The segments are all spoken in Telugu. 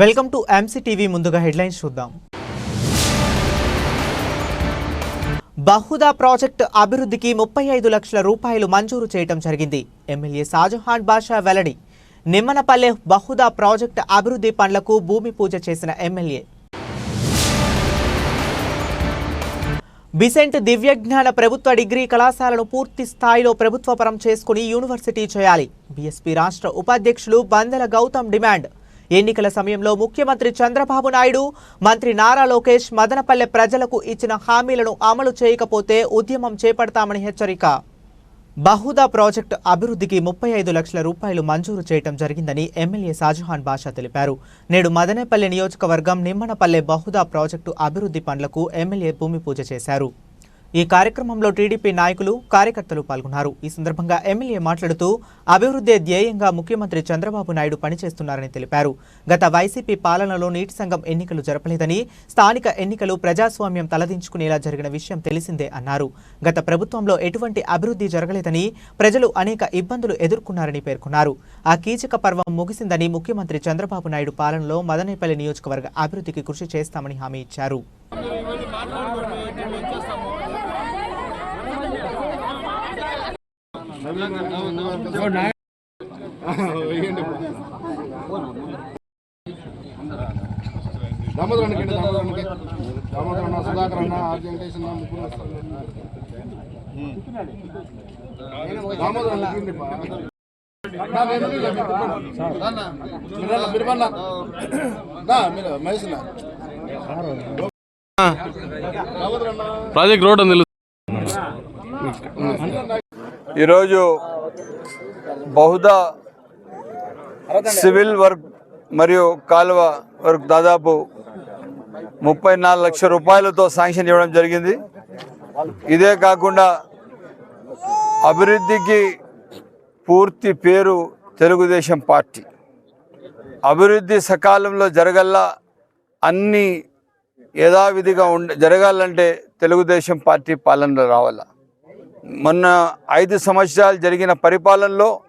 వెల్కమ్ టు ఎంసీ టీవీ ముందుగా హెడ్లైన్స్ చూద్దాం. బహుదా ప్రాజెక్టు అభివృద్ధికి ముప్పై ఐదు లక్షల రూపాయలు మంజూరు చేయడం జరిగింది. ఎమ్మెల్యే షాజహాన్ బాషా వెల్లడి నిమ్మనపల్లె బహుదా ప్రాజెక్టు అభివృద్ధి పనులకు భూమి పూజ చేసిన ఎమ్మెల్యే. బిసెంట్ దివ్యజ్ఞాన ప్రభుత్వ డిగ్రీ కళాశాలను పూర్తి స్థాయిలో ప్రభుత్వపరం చేసుకుని యూనివర్సిటీ చేయాలి. బీఎస్పీ రాష్ట్ర ఉపాధ్యక్షులు బందెల గౌతమ్ డిమాండ్. ఎన్నికల సమయంలో ముఖ్యమంత్రి చంద్రబాబు నాయుడు మంత్రి నారా లోకేష్ మదనపల్లె ప్రజలకు ఇచ్చిన హామీలను అమలు చేయకపోతే ఉద్యమం చేపడతామని హెచ్చరిక. బహుదా ప్రాజెక్టు అభివృద్ధికి ముప్పై ఐదు లక్షల రూపాయలు మంజూరు చేయటం జరిగిందని ఎమ్మెల్యే షాజహాన్ బాషా తెలిపారు. నేడు మదనపల్లె నియోజకవర్గం నిమ్మనపల్లె బహుదా ప్రాజెక్టు అభివృద్ధి పనులకు ఎమ్మెల్యే భూమి పూజ చేశారు. ఈ కార్యక్రమంలో టీడీపీ నాయకులు కార్యకర్తలు పాల్గొన్నారు. ఈ సందర్భంగా ఎమ్మెల్యే మాట్లాడుతూ అభివృద్ధి ధ్యేయంగా ముఖ్యమంత్రి చంద్రబాబు నాయుడు పనిచేస్తున్నారని తెలిపారు. గత వైసీపీ పాలనలో నీటి సంఘం ఎన్నికలు జరపలేదని స్థానిక ఎన్నికలు ప్రజాస్వామ్యం తలదించుకునేలా జరిగిన విషయం తెలిసిందే అన్నారు. గత ప్రభుత్వంలో ఎటువంటి అభివృద్ధి జరగలేదని ప్రజలు అనేక ఇబ్బందులు ఎదుర్కొన్నారని పేర్కొన్నారు. ఆ కీచక పర్వం ముగిసిందని ముఖ్యమంత్రి చంద్రబాబు నాయుడు పాలనలో మదనపల్లి నియోజకవర్గ అభివృద్ధికి కృషి చేస్తామని హామీ ఇచ్చారు. దామోదర్ అన్నకి దామోదర్ అన్నకి దామోదర్ అన్న సుధాకర్ అన్న ఆర్జీ వెంకటేష్ అన్న ముగ్గురు వస్తారు. దామోదర్ అన్న మీరు పన్నా. మీరు మహేష్ ప్రాజెక్ట్ రోడ్ అని తెలుసు ఈరోజు బహుదా సివిల్ వర్క్ మరియు కాలువ వర్క్ దాదాపు ముప్పై నాలుగు లక్షల రూపాయలతో శాంక్షన్ ఇవ్వడం జరిగింది. ఇదే కాకుండా అభివృద్ధికి పూర్తి పేరు తెలుగుదేశం పార్టీ. అభివృద్ధి సకాలంలో జరగల్లా అన్ని యథావిధిగా ఉండ జరగాలంటే తెలుగుదేశం పార్టీ పాలనలో రావాల? మొన్న ఐదు సంవత్సరాలు జరిగిన పరిపాలనలో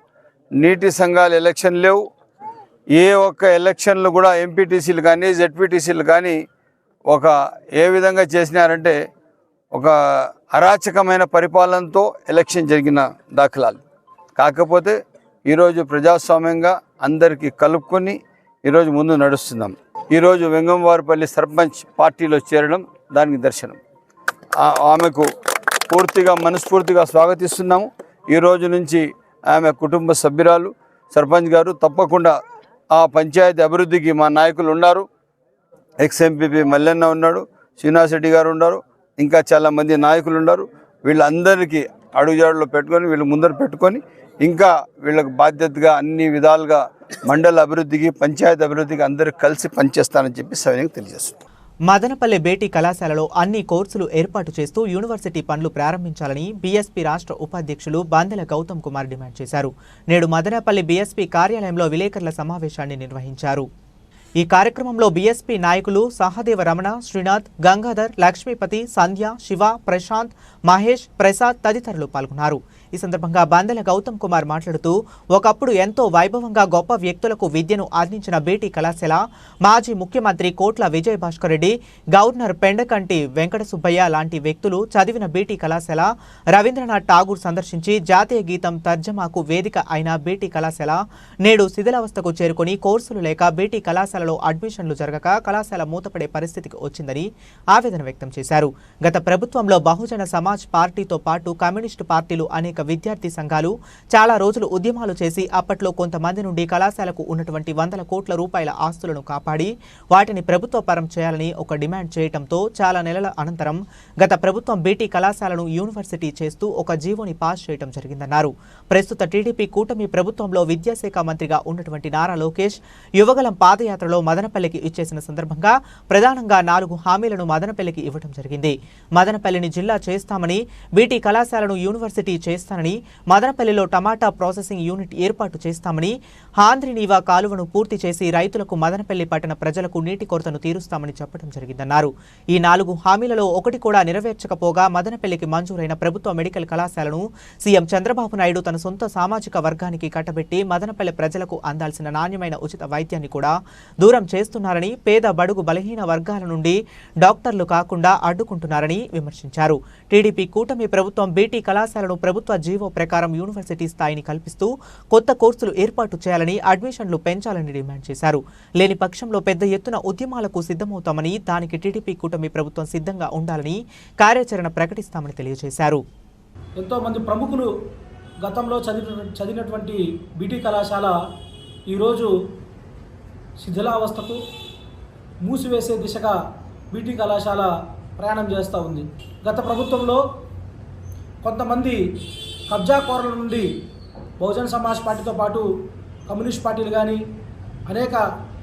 నీటి సంఘాలు ఎలక్షన్ లేవు. ఏ ఒక్క ఎలక్షన్లు కూడా ఎంపీటీసీలు కానీ జెడ్పీటీసీలు కానీ ఒక ఏ విధంగా చేసినారంటే ఒక అరాచకమైన పరిపాలనతో ఎలక్షన్ జరిగిన దాఖలాలు. కాకపోతే ఈరోజు ప్రజాస్వామ్యంగా అందరికీ కలుపుకొని ఈరోజు ముందు నడుస్తున్నాం. ఈరోజు వెంగంవారిపల్లి సర్పంచ్ పార్టీలో చేరడం దానికి దర్శనం. ఆమెకు పూర్తిగా మనస్ఫూర్తిగా స్వాగతిస్తున్నాము. ఈ రోజు నుంచి ఆమె కుటుంబ సభ్యురాలు సర్పంచ్ గారు తప్పకుండా ఆ పంచాయతీ అభివృద్ధికి మా నాయకులు ఉన్నారు. ఎక్స్ ఎంపీపీ మల్లెన్న ఉన్నాడు శ్రీనివాస్ రెడ్డి గారు ఉన్నారు ఇంకా చాలామంది నాయకులు ఉన్నారు. వీళ్ళందరికీ అడుగుజాడులో పెట్టుకొని వీళ్ళు ముందర పెట్టుకొని ఇంకా వీళ్ళకు బాధ్యతగా అన్ని విధాలుగా మండల అభివృద్ధికి పంచాయతీ అభివృద్ధికి అందరూ కలిసి పనిచేస్తానని చెప్పి సవినీకి తెలియజేస్తున్నాను మదనపల్లె బేటీ కళాశాలలో అన్ని కోర్సులు ఏర్పాటు చేస్తూ యూనివర్సిటీ పనులు ప్రారంభించాలని బీఎస్పీ రాష్ట్ర ఉపాధ్యక్షులు బందెల గౌతమ్ కుమార్ డిమాండ్ చేశారు. నేడు మదనపల్లి బీఎస్పీ కార్యాలయంలో విలేకరుల సమావేశాన్ని నిర్వహించారు. ఈ కార్యక్రమంలో బీఎస్పీ నాయకులు సహదేవ రమణ శ్రీనాథ్ గంగాధర్ లక్ష్మీపతి సంధ్య శివ ప్రశాంత్ మహేష్ ప్రసాద్ తదితరులు పాల్గొన్నారు. ఈ సందర్భంగా బాందెల గౌతమ్ కుమార్ మాట్లాడుతూ ఒకప్పుడు ఎంతో వైభవంగా గొప్ప వ్యక్తులకు విద్యను అందించిన బీటీ కళాశాల మాజీ ముఖ్యమంత్రి కోట్ల విజయ్ భాస్కర్ రెడ్డి గవర్నర్ పెండకంటి వెంకట సుబ్బయ్య లాంటి వ్యక్తులు చదివిన బీటీ కళాశాల రవీంద్రనాథ్ ఠాగూర్ సందర్శించి జాతీయ గీతం తర్జమాకు వేదిక అయిన బీటీ కళాశాల నేడు శిథిలావస్థకు చేరుకొని కోర్సులు లేక బీటీ కళాశాలలో అడ్మిషన్లు జరగక కళాశాల మూతపడే పరిస్థితికి వచ్చిందని ఆవేదన వ్యక్తం చేశారు. గత ప్రభుత్వంలో బహుజన సమాజ్ పార్టీతో పాటు కమ్యూనిస్టు పార్టీలు అనేక విద్యార్థి సంఘాలు చాలా రోజులు ఉద్యమాలు చేసి అప్పట్లో కొంతమంది నుండి కళాశాలకు ఉన్నటువంటి వందల కోట్ల రూపాయల ఆస్తులను కాపాడి వాటిని ప్రభుత్వ పరం చేయాలని ఒక డిమాండ్ చేయటంతో చాలా నెలల అనంతరం గత ప్రభుత్వం బీటీ కళాశాలను యూనివర్సిటీ చేస్తూ ఒక జీవోని పాస్ చేయడం జరిగిందన్నారు. ప్రస్తుత టీడీపీ కూటమి ప్రభుత్వంలో విద్యాశాఖ మంత్రిగా ఉన్నటువంటి నారా లోకేష్ యువగలం పాదయాత్రలో మదనపల్లికి ఇచ్చేసిన సందర్భంగా ప్రధానంగా నాలుగు హామీలను మదనపల్లికి ఇవ్వడం జరిగింది. మదనపల్లిని జిల్లా చేస్తామని బీటీ కళాశాలను యూనివర్సిటీ చేస్తామని చేస్తానని మదనపల్లిలో టమాటా ప్రాసెసింగ్ యూనిట్ ఏర్పాటు చేస్తామని హాంద్రినీవా కాలువను పూర్తి చేసి రైతులకు మదనపల్లి పట్టణ ప్రజలకు నీటి కొరతను తీరుస్తామని చెప్పడం జరిగిందన్నారు. ఈ నాలుగు హామీలలో ఒకటి కూడా నెరవేర్చకపోగా మదనపల్లికి మంజూరైన ప్రభుత్వ మెడికల్ కళాశాలను సీఎం చంద్రబాబు నాయుడు తన సొంత సామాజిక వర్గానికి కట్టబెట్టి మదనపల్లి ప్రజలకు అందాల్సిన నాణ్యమైన ఉచిత వైద్యాన్ని కూడా దూరం చేస్తున్నారని పేద బడుగు బలహీన వర్గాల నుండి డాక్టర్లు కాకుండా అడ్డుకుంటున్నారని విమర్శించారు. టీడీపీ కూటమి ప్రభుత్వం బీటీ కళాశాలను ప్రభుత్వ జీవో ప్రకారం యూనివర్సిటీ స్థాయిని కల్పిస్తూ కొత్త కోర్సులు ఏర్పాటు చేయాలని అడ్మిషన్లు పెంచాలని డిమాండ్ చేశారు. లేని పక్షంలో పెద్ద ఎత్తున ఉద్యమాలకు సిద్ధమవుతామని దానికి టీడీపీ కూటమి ప్రభుత్వం సిద్ధంగా ఉండాలని కార్యాచరణ ప్రకటిస్తామని తెలియజేశారు. ఎంతోమంది ప్రముఖులు గతంలో చదివిన చదివినటువంటి బీటీ కళాశాల ఈరోజు శిథిలావస్థకు మూసివేసే దిశగా బీటీ కళాశాల ప్రయాణం చేస్తూ ఉంది. గత ప్రభుత్వంలో కొంతమంది కబ్జా కోరల నుండి బహుజన్ సమాజ్ పార్టీతో పాటు కమ్యూనిస్ట్ పార్టీలు కానీ అనేక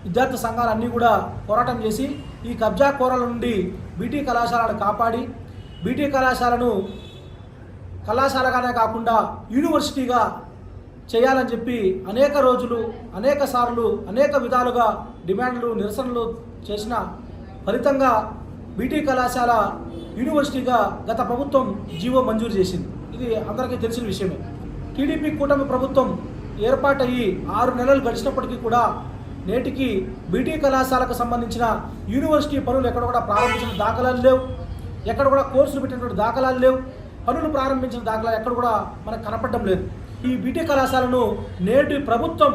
విద్యార్థి సంఘాలన్నీ కూడా పోరాటం చేసి ఈ కబ్జా కోరల నుండి బీటీ కళాశాలను కాపాడి బీటీ కళాశాలను కళాశాలగానే కాకుండా యూనివర్సిటీగా చేయాలని చెప్పి అనేక రోజులు అనేక సార్లు అనేక విధాలుగా డిమాండ్లు నిరసనలు చేసిన ఫలితంగా బీటీ కళాశాల యూనివర్సిటీగా గత ప్రభుత్వం జీవో మంజూరు చేసింది. ఇది అందరికీ తెలిసిన విషయమే. టీడీపీ కూటమి ప్రభుత్వం ఏర్పాటయ్యి ఆరు నెలలు గడిచినప్పటికీ కూడా నేటికి బీటీ కళాశాలకు సంబంధించిన యూనివర్సిటీ పనులు ఎక్కడ కూడా ప్రారంభించిన దాఖలాలు లేవు. ఎక్కడ కూడా కోర్సులు పెట్టినటువంటి దాఖలాలు లేవు. పనులు ప్రారంభించిన దాఖలాలు ఎక్కడ కూడా మనకు కనపడడం లేదు. ఈ బీటీ కళాశాలను నేటి ప్రభుత్వం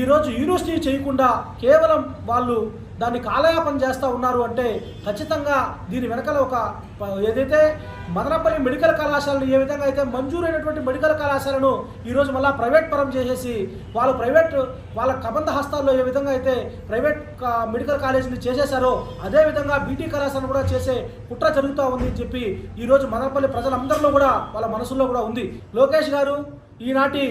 ఈరోజు యూనివర్సిటీ చేయకుండా కేవలం వాళ్ళు దాన్ని కాలయాపన చేస్తూ ఉన్నారు అంటే ఖచ్చితంగా దీని వెనకాల ఒక ఏదైతే మదనపల్లి మెడికల్ కళాశాలను ఏ విధంగా అయితే మంజూరైనటువంటి మెడికల్ కళాశాలను ఈరోజు మళ్ళీ ప్రైవేట్ పరం చేసేసి వాళ్ళు ప్రైవేట్ వాళ్ళ కబంధ హస్తాల్లో ఏ విధంగా అయితే ప్రైవేట్ మెడికల్ కాలేజీని చేసేశారో అదే విధంగా బీటీ కళాశాలను కూడా చేసే కుట్ర జరుగుతూ ఉంది అని చెప్పి ఈరోజు మదనపల్లి ప్రజలందరిలో కూడా వాళ్ళ మనసులో కూడా ఉంది. లోకేష్ గారు ఈనాటి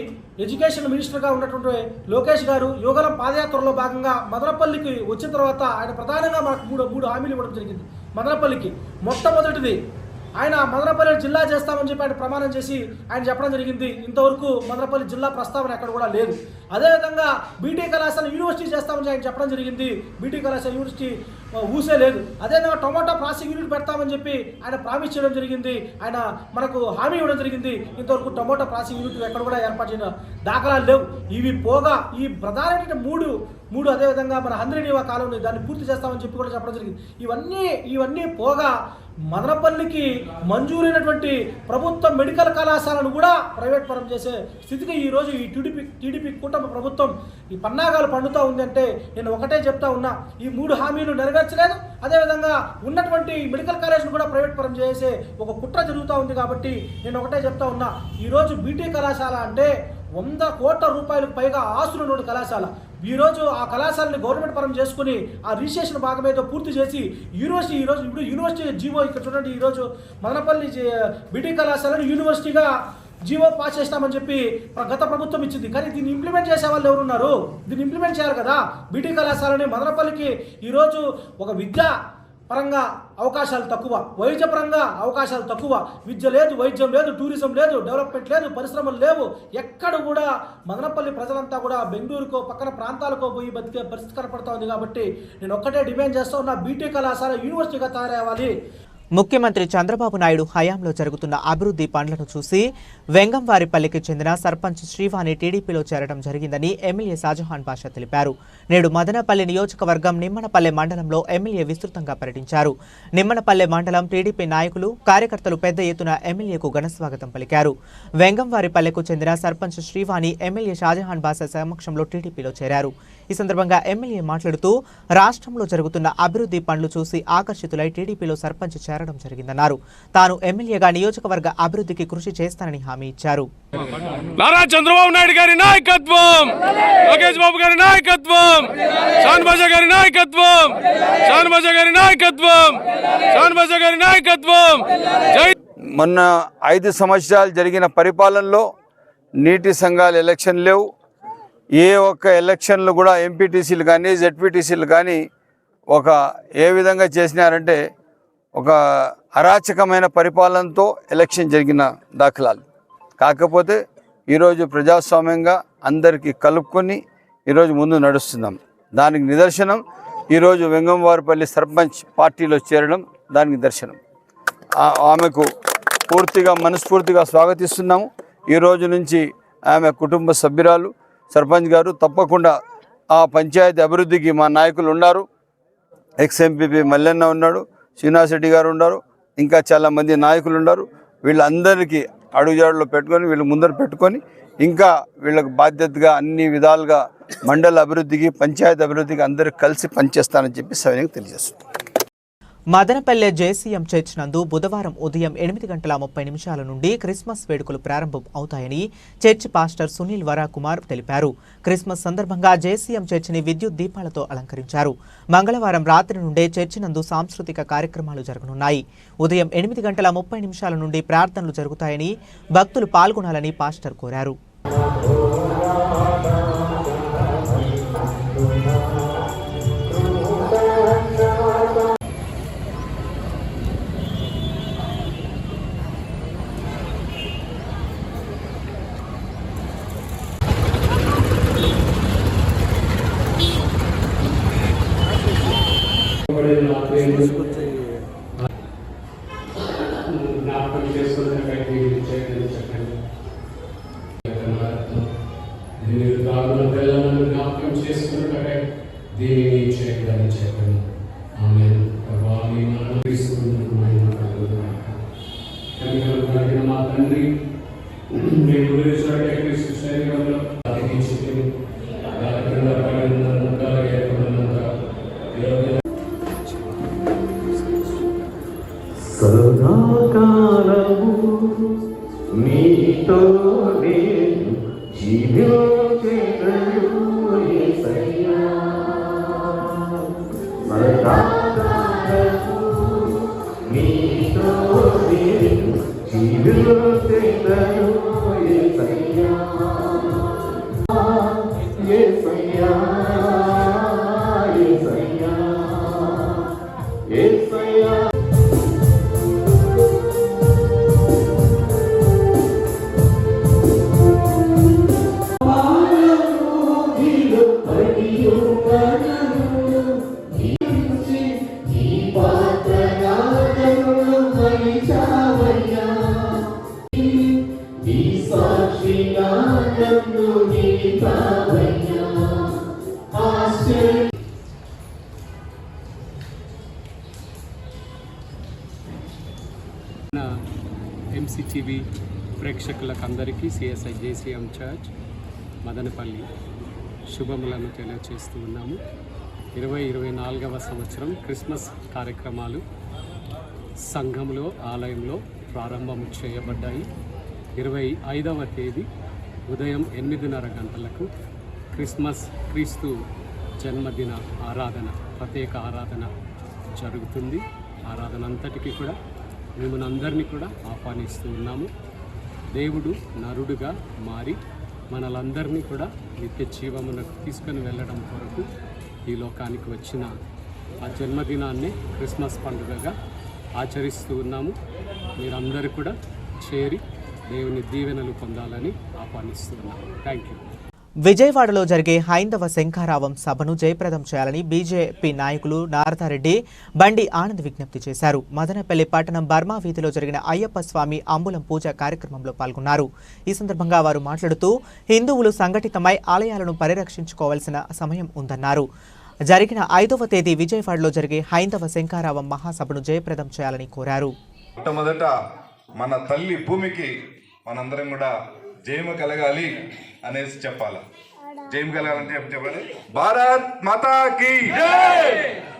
ఎడ్యుకేషన్ మినిస్టర్గా ఉన్నటువంటి లోకేష్ గారు యోగలం పాదయాత్రలో భాగంగా మదనపల్లికి వచ్చిన తర్వాత ఆయన ప్రధానంగా మనకు మూడు మూడు హామీలు ఇవ్వడం జరిగింది. మదనపల్లికి మొట్టమొదటిది ఆయన మదనపల్లి జిల్లా చేస్తామని చెప్పి ఆయన ప్రమాణం చేసి ఆయన చెప్పడం జరిగింది. ఇంతవరకు మదనపల్లి జిల్లా ప్రస్తావన ఎక్కడ కూడా లేదు. అదేవిధంగా బీటీ కళాశాల యూనివర్సిటీ చేస్తామని ఆయన చెప్పడం జరిగింది. బీటీ కళాశాల యూనివర్సిటీ ఊసే లేదు. అదేవిధంగా టొమాటో ప్రాసెసింగ్ యూనిట్ పెడతామని చెప్పి ఆయన ప్రామిస్ చేయడం జరిగింది. ఆయన మనకు హామీ ఇవ్వడం జరిగింది. ఇంతవరకు టొమాటో ప్రాసెసింగ్ యూనిట్ ఎక్కడ కూడా ఏర్పాటు చేయడం దాఖలాలు లేవు. ఇవి పోగా ఈ ప్రధానమైన మూడు మూడు అదేవిధంగా మన హంద్రీనివా కాలంలో దాన్ని పూర్తి చేస్తామని చెప్పి కూడా చెప్పడం జరిగింది. ఇవన్నీ ఇవన్నీ పోగా మదనపల్లికి మంజూరైనటువంటి ప్రభుత్వ మెడికల్ కళాశాలను కూడా ప్రైవేట్ పరం చేసే స్థితికి ఈరోజు ఈ టీడీపీ టీడీపీ కూటమి ప్రభుత్వం. ఈ పన్నాగాలు పండుతూ ఉందంటే నేను ఒకటే చెప్తా ఉన్నా ఈ మూడు హామీలు నెరవేర్చలేదు. అదేవిధంగా ఉన్నటువంటి మెడికల్ కాలేజ్ను కూడా ప్రైవేట్ పరం చేసే ఒక కుట్ర జరుగుతూ ఉంది కాబట్టి నేను ఒకటే చెప్తా ఉన్నా ఈరోజు బీటీ కళాశాల అంటే వంద కోట్ల రూపాయలకు పైగా ఆస్తులు ఉన్న కళాశాల ఈరోజు ఆ కళాశాలని గవర్నమెంట్ పరం చేసుకుని ఆ రిజిస్ట్రేషన్ భాగం ఏదో పూర్తి చేసి యూనివర్సిటీ ఈరోజు ఇప్పుడు యూనివర్సిటీ జీవో ఇక్కడ చూడండి ఈరోజు మదనపల్లి బీటీ కళాశాలను యూనివర్సిటీగా జీవో పాస్ చేస్తామని చెప్పి గత ప్రభుత్వం ఇచ్చింది. కానీ దీన్ని ఇంప్లిమెంట్ చేసే వాళ్ళు ఎవరున్నారు? దీన్ని ఇంప్లిమెంట్ చేయాలి కదా. బీటీ కళాశాలని మదనపల్లికి ఈరోజు ఒక విద్యా పరంగా అవకాశాలు తక్కువ. వైద్యపరంగా అవకాశాలు తక్కువ. విద్య లేదు వైద్యం లేదు టూరిజం లేదు డెవలప్మెంట్ లేదు పరిశ్రమలు లేవు. ఎక్కడ కూడా మదనపల్లి ప్రజలంతా కూడా బెంగళూరుకో పక్కన ప్రాంతాలకో పోయి బతికే పరిస్థితి కనపడతా ఉంది కాబట్టి నేను ఒక్కటే డిమాండ్ చేస్తా ఉన్న బీటీ కళాశాల యూనివర్సిటీగా తయారవ్వాలి. ముఖ్యమంత్రి చంద్రబాబు నాయుడు హయాంలో జరుగుతున్న అభివృద్ధి పనులను చూసి వెంగంవారిపల్లికి చెందిన సర్పంచ్ శ్రీవాణి టీడీపీలో చేరడం జరిగిందని ఎమ్మెల్యే షాజహాన్ బాషా తెలిపారు. నేడు మదనపల్లి నియోజకవర్గం నిమ్మనపల్లె మండలంలో ఎమ్మెల్యే విస్తృతంగా పర్యటించారు. నిమ్మనపల్లె మండలం టీడీపీ నాయకులు కార్యకర్తలు పెద్ద ఎత్తున ఎమ్మెల్యేకు ఘనస్వాగతం పలికారు. వెంగంవారిపల్లెకు చెందిన సర్పంచ్ శ్రీవాణి ఎమ్మెల్యే షాజహాన్ బాషా సమక్షంలో టీడీపీలో చేరారు. ఈ సందర్భంగా ఎమ్మెల్యే మాట్లాడుతూ రాష్ట్రంలో జరుగుతున్న అభివృద్ధి పనులు చూసి ఆకర్షితులై టీడీపీలో సర్పంచ్ చేరడం జరిగిందన్నారు. తాను ఎమ్మెల్యేగా నియోజకవర్గ అభివృద్ధికి కృషి చేస్తానని హామీ ఇచ్చారు. నారా చంద్రబాబు నాయుడు గారి నాయకత్వం! లోకేష్ బాబు గారి నాయకత్వం! షాన్ బాజా గారి నాయకత్వం! షాన్ బాజా గారి నాయకత్వం! షాన్ బాజా గారి నాయకత్వం! జై మొన్న ఐదు సంవత్సరాలు జరిగిన పరిపాలనలో నీటి సంఘాలు ఎలక్షన్ లేవు. ఏ ఒక్క ఎలక్షన్లు కూడా ఎంపీటీసీలు కానీ జెడ్పీటీసీలు కానీ ఒక ఏ విధంగా చేసినారంటే ఒక అరాచకమైన పరిపాలనతో ఎలక్షన్ జరిగిన దాఖలాలు. కాకపోతే ఈరోజు ప్రజాస్వామ్యంగా అందరికీ కలుపుకొని ఈరోజు ముందు నడుస్తున్నాం. దానికి నిదర్శనం ఈరోజు వెంగంవారిపల్లి సర్పంచ్ పార్టీలో చేరడం దానికి దర్శనం ఆమెకు పూర్తిగా మనస్ఫూర్తిగా స్వాగతిస్తున్నాము. ఈ రోజు నుంచి ఆమె కుటుంబ సభ్యురాలు సర్పంచ్ గారు తప్పకుండా ఆ పంచాయతీ అభివృద్ధికి మా నాయకులు ఉన్నారు. ఎక్స్ ఎంపీపీ మల్లెన్న ఉన్నాడు. శ్రీనివాస్ రెడ్డి గారు ఉన్నారు ఇంకా చాలామంది నాయకులు ఉన్నారు. వీళ్ళందరికీ అడుగుజాడులో పెట్టుకొని వీళ్ళు ముందర పెట్టుకొని ఇంకా వీళ్ళకు బాధ్యతగా అన్ని విధాలుగా మండల అభివృద్ధికి పంచాయతీ అభివృద్ధికి అందరూ కలిసి పనిచేస్తానని చెప్పి సవినీకి తెలియజేస్తుంది మదనపల్లె జేసీఎం చర్చ్ నందు బుధవారం ఉదయం ఎనిమిది గంటల ముప్పై నిమిషాల నుండి క్రిస్మస్ వేడుకలు ప్రారంభం అవుతాయని చర్చ్ పాస్టర్ సునీల్ వరాకుమార్ తెలిపారు. క్రిస్మస్ సందర్భంగా జేసీఎం చర్చిని విద్యుత్ దీపాలతో అలంకరించారు. మంగళవారం రాత్రి నుండే చర్చి నందు సాంస్కృతిక కార్యక్రమాలు జరగనున్నాయి. ఉదయం ఎనిమిది గంటల ముప్పై నిమిషాల నుండి ప్రార్థనలు జరుగుతాయని భక్తులు పాల్గొనాలని పాస్టర్ కోరారు. realmente ఎంసీటీవీ ప్రేక్షకులకు అందరికీ సిఎస్ఐ జేసీఎం చర్చ్ మదనపల్లి శుభములను తెలియజేస్తూ ఉన్నాము. ఇరవై ఇరవై నాలుగవ సంవత్సరం క్రిస్మస్ కార్యక్రమాలు సంఘంలో ఆలయంలో ప్రారంభం చేయబడ్డాయి. ఇరవై ఐదవ తేదీ ఉదయం ఎనిమిదిన్నర గంటలకు క్రిస్మస్ క్రీస్తు జన్మదిన ఆరాధన ప్రత్యేక ఆరాధన జరుగుతుంది. ఆరాధన అంతటికీ కూడా మిమ్మల్ని అందరినీ కూడా ఆహ్వానిస్తూ ఉన్నాము. దేవుడు నరుడుగా మారి మనలందరినీ కూడా నిత్య జీవమునకు తీసుకొని వెళ్ళడం కొరకు ఈ లోకానికి వచ్చిన ఆ జన్మదినాన్ని క్రిస్మస్ పండుగగా ఆచరిస్తూ ఉన్నాము. మీరందరూ కూడా చేరి దేవుని దీవెనలు పొందాలని ఆహ్వానిస్తున్నాము థ్యాంక్ యూ విజయవాడలో జరిగే హైందవ శంఖారావం సభను జయప్రదం చేయాలని బీజేపీ నాయకులు నారదారెడ్డి బండి ఆనంద్ విజ్ఞప్తి చేశారు. మదనపల్లి పట్టణం బర్మా వీధిలో జరిగిన అయ్యప్ప స్వామి అంబులం పూజ కార్యక్రమంలో పాల్గొన్నారు. ఈ సందర్భంగా వారు మాట్లాడుతూ హిందువులు సంఘటితమై ఆలయాలను పరిరక్షించుకోవాల్సిన సమయం ఉందన్నారు. జరిగిన ఐదవ తేదీ విజయవాడలో జరిగే హైందవ శంఖారావం మహాసభను జయప్రదం చేయాలని కోరారు. మొట్టమొదట మన తల్లి భూమికి మనందరం కూడా జయము కలగాలి అనేసి చెప్పాలి? జయము కలగాలంటే చెప్పాలి? భారత్ మాతాకి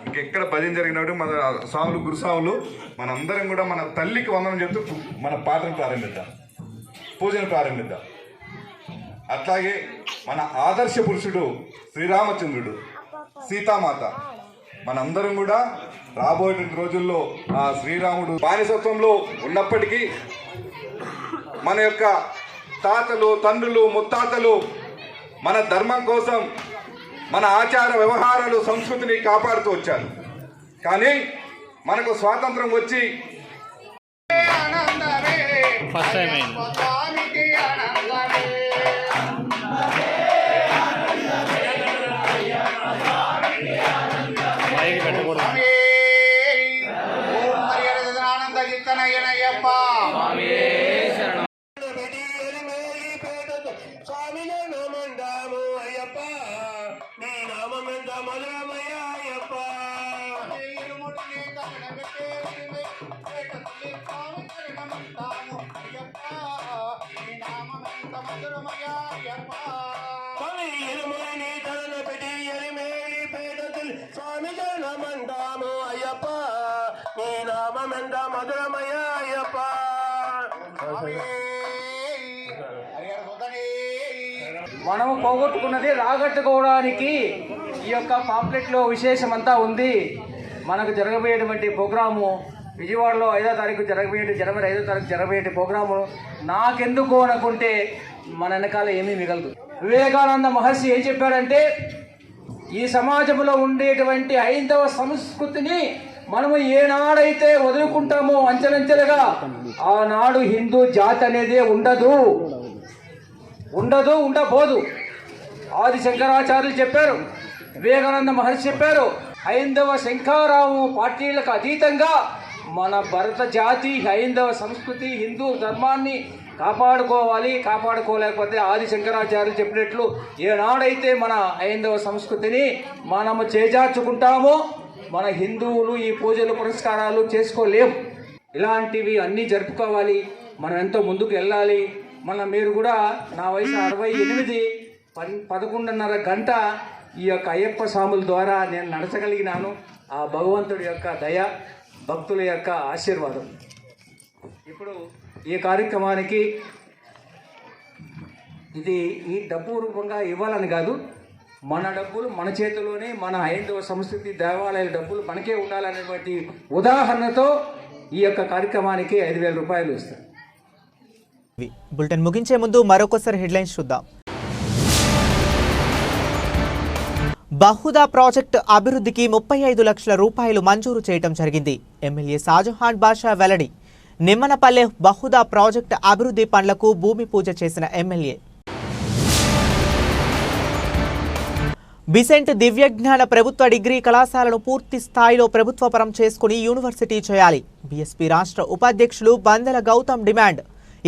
ఇంకెక్కడ భజన జరిగినప్పుడు మన స్వాములు గురుస్వాములు మనందరం కూడా మన తల్లికి వందనం చెప్తూ మన పాటను ప్రారంభిద్దాం. పూజను ప్రారంభిద్దాం. అట్లాగే మన ఆదర్శ పురుషుడు శ్రీరామచంద్రుడు సీతామాత. మనందరం కూడా రాబోయే రోజుల్లో ఆ శ్రీరాముడు బానిసత్వంలో ఉన్నప్పటికీ మన యొక్క తాతలు తండ్రులు ముత్తాతలు మన ధర్మం కోసం మన ఆచార వ్యవహారాలు సంస్కృతిని కాపాడుతూ వచ్చారు. కానీ మనకు స్వాతంత్రం వచ్చి ఫస్ట్ టైం మనము పోగొట్టుకున్నది రాగట్టుకోవడానికి ఈ యొక్క పాంప్లెట్లో విశేషం అంతా ఉంది. మనకు జరగబోయేటువంటి ప్రోగ్రాము విజయవాడలో ఐదో తారీఖు జరగబోయేటి జనవరి ఐదో తారీఖు జరగబోయే ప్రోగ్రాము. నాకెందుకు అనుకుంటే మన వెనకాల ఏమీ మిగలదు. వివేకానంద మహర్షి ఏం చెప్పాడంటే ఈ సమాజంలో ఉండేటువంటి హైందవ సంస్కృతిని మనము ఏనాడైతే వదులుకుంటామో అంచెలంచెలుగా ఆనాడు హిందూ జాతి అనేది ఉండదు. ఉండదు ఉండబోదు. ఆది శంకరాచార్యులు చెప్పారు వివేకానంద మహర్షి చెప్పారు హైందవ శంఖారావు పార్టీలకు అతీతంగా మన భరత జాతి హైందవ సంస్కృతి హిందూ ధర్మాన్ని కాపాడుకోవాలి కాపాడుకోలేకపోతే ఆది శంకరాచార్యులు చెప్పినట్లు ఏనాడైతే మన హైందవ సంస్కృతిని మనము చేజార్చుకుంటామో మన హిందువులు ఈ పూజలు పురస్కారాలు చేసుకోలేం. ఇలాంటివి అన్నీ జరుపుకోవాలి. మనం ఎంతో ముందుకు వెళ్ళాలి. మన మీరు కూడా నా వయసు అరవై ఎనిమిది పన్ పదకొండున్నర గంట ఈ యొక్క అయ్యప్ప స్వాముల ద్వారా నేను నడచగలిగినాను. ఆ భగవంతుడి యొక్క దయ భక్తుల యొక్క ఆశీర్వాదం. ఇప్పుడు ఈ కార్యక్రమానికి ఇది ఈ డబ్బు రూపంగా ఇవ్వాలని కాదు. మన డబ్బులు మన చేతిలోనే మన హైందవ సంస్కృతి దేవాలయాల డబ్బులు మనకే ఉండాలనేటువంటి ఉదాహరణతో ఈ యొక్క కార్యక్రమానికి ఐదు వేల రూపాయలు ఇస్తారు. బులెటిన్ ముగించే ముందు మరొకసారి హెడ్లైన్స్ చూద్దాం. బహుదా ప్రాజెక్టు అభివృద్ధికి ముప్పై ఐదు లక్షల రూపాయలు మంజూరు చేయటం జరిగింది. ఎమ్మెల్యే షాజహాన్ బాషా వెల్లడి నిమ్మనపల్లె బహుదా ప్రాజెక్టు అభివృద్ధి పనులకు భూమి పూజ చేసిన ఎమ్మెల్యే బిసెంట్ దివ్యజ్ఞాన ప్రభుత్వ డిగ్రీ కళాశాలను పూర్తి స్థాయిలో ప్రభుత్వపరం చేసుకుని యూనివర్సిటీ చేయాలి. బీఎస్పీ రాష్ట్ర ఉపాధ్యక్షులు బందెల గౌతమ్ డిమాండ్.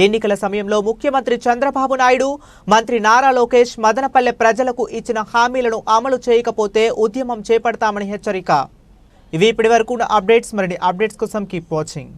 ఎన్నికల సమయంలో ముఖ్యమంత్రి చంద్రబాబు నాయుడు మంత్రి నారా లోకేష్ మదనపల్లె ప్రజలకు ఇచ్చిన హామీలను అమలు చేయకపోతే ఉద్యమం చేపడతామని హెచ్చరిక. ఇవి ఇప్పటి వరకు ఉన్న అప్డేట్స్. మరిన్ని అప్డేట్స్ కోసం కీప్ వాచింగ్.